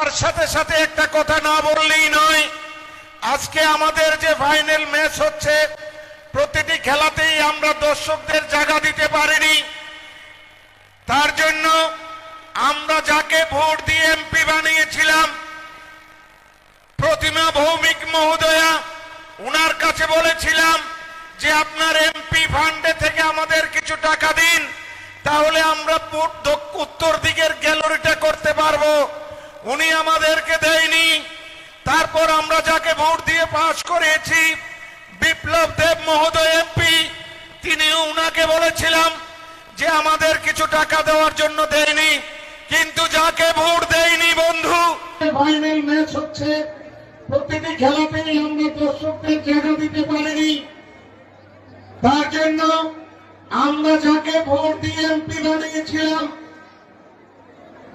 তার সাথে সাথে একটা কথা না বললেই নয়, আজকে আমাদের যে ফাইনাল ম্যাচ হচ্ছে, প্রতিটি খেলাতেই আমরা দর্শকদের জায়গা দিতে পারিনি। তার জন্য আমরা যাকে ভোট দিয়ে এমপি বানিয়েছিলাম, প্রতিমা ভৌমিক মহোদয়া, উনার কাছে বলেছিলাম যে, আপনার এমপি ফান্ডে থেকে আমাদের কিছু টাকা দিন, তাহলে আমরা উত্তর দিকের গ্যালারিটা করতে পারব। উনি আমাদেরকে দেয়নি। তারপর আমরা যাকে ভোট দিয়ে পাশ করেছি, বিপ্লব দেব মহোদয় এমপি, তিনিও উনাকে বলেছিলাম যে আমাদের কিছু টাকা দেওয়ার জন্য দেয়নি, কিন্তু যাকে ভোট দেয়নি বন্ধু। ফাইনাল ম্যাচ হচ্ছে। প্রতিটি খেলাতেই আমরা দর্শকদের জায়গা দিতে পারিনি। তার জন্য আমরা যাকে ভোট দিয়ে এমপি বানিয়েছিলাম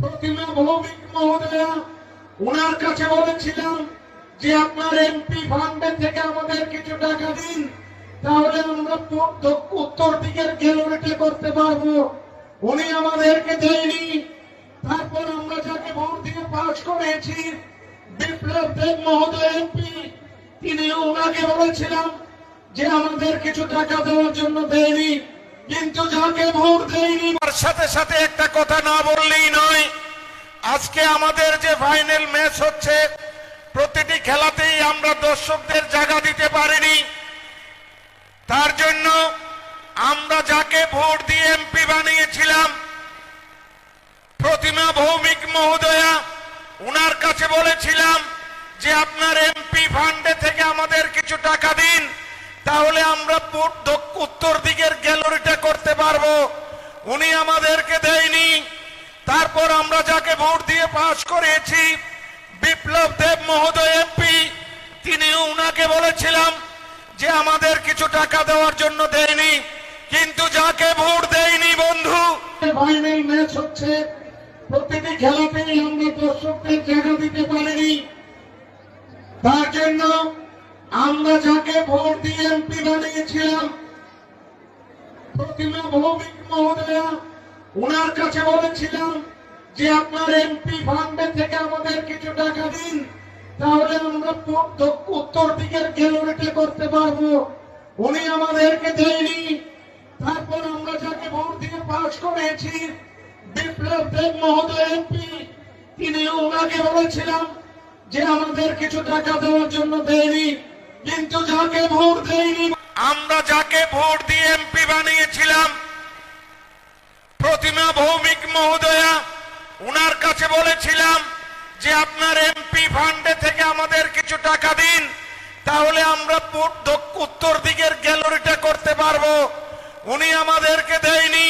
প্রতিমা ভৌমিক মহোদয়া ওনার কাছে বলেছিলাম যে আপনার এমপি ফান্ডে থেকে আমাদের কিছু টাকা দিন, তাহলে আমরা উত্তর দিকের গ্যালারিটা করতে পারব। উনি আমাদেরকে দেয়নি। তারপর আমরা যাকে ভোট দিয়ে পাশ করেছি, বিপ্লব দেব মহোদয় এমপি তিনিও ওনাকে বলেছিলাম যে আমাদের কিছু টাকা দেওয়ার জন্য দেয়নি। কিন্তু যাকে ভোট দেয়নি তার সাথে সাথে একটা কথা না বললেই নয়, আজকে আমাদের যে ফাইনাল ম্যাচ হচ্ছে, প্রতিটি খেলাতেই আমরা দর্শকদের জায়গা দিতে পারিনি। তার জন্য আমরা যাকে ভোট দিয়ে এমপি বানিয়েছিলাম, প্রতিমা ভৌমিক মহোদয়া, উনার কাছে বলেছিলাম যে আপনার এমপি ফান্ডে থেকে আমাদের কিছু টাকা দিন, তাহলে আমরা উত্তর দিকের পারব। উনি আমাদেরকে দেয়নি। তারপর আমরা যাকে ভোট দিয়ে পাশ করেছি, বিপ্লব দেব মহোদয় এমপি তিনিও উনাকে বলেছিলাম যে আমাদের কিছু টাকা দেওয়ার জন্য দেয়নি, কিন্তু যাকে ভোট দেয়নি, বন্ধু। ম্যাচ হচ্ছে। খেলাতেই আমরা দর্শকদের জায়গা দিতে পারিনি। তার জন্য আমরা যাকে ভোট দিয়ে এমপি বানিয়েছিলাম প্রতিমা ভৌমিক মহোদয়া ওনার কাছে বলেছিলাম যে আপনার এমপি ফান্ডে থেকে আমাদের কিছু টাকা দিন, তাহলে আমরা উত্তর দিকের গ্যালারিটা করতে পারব। উনি আমাদেরকে দেয়নি। তারপর আমরা যাকে ভোট দিয়ে পাশ করেছি, বিপ্লব দেব মহোদয় এমপি তিনিও ওনাকে বলেছিলাম যে আমাদের কিছু টাকা দেওয়ার জন্য দেয়নি, কিন্তু যাকে ভোট দেয়নি, আমরা যাকে ভোট দিয়ে এমপি বানিয়েছিলাম প্রতিমা ভৌমিক মহোদয়া উনার কাছে বলেছিলাম যে আপনার এমপি ফান্ডে থেকে আমাদের কিছু টাকা দিন, তাহলে আমরা উত্তর দিকের গ্যালারিটা করতে পারব। উনি আমাদেরকে দেয়নি।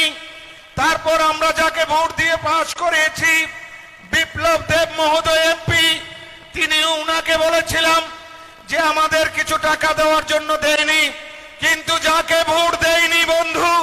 তারপর আমরা যাকে ভোট দিয়ে পাশ করেছি, বিপ্লব দেব মহোদয় এমপি, তিনিও উনাকে বলেছিলাম যে আমাদের কিছু টাকা দেওয়ার জন্য দেয়নি। কিন্তু যাকে ভোট দেয়নি, বন্ধু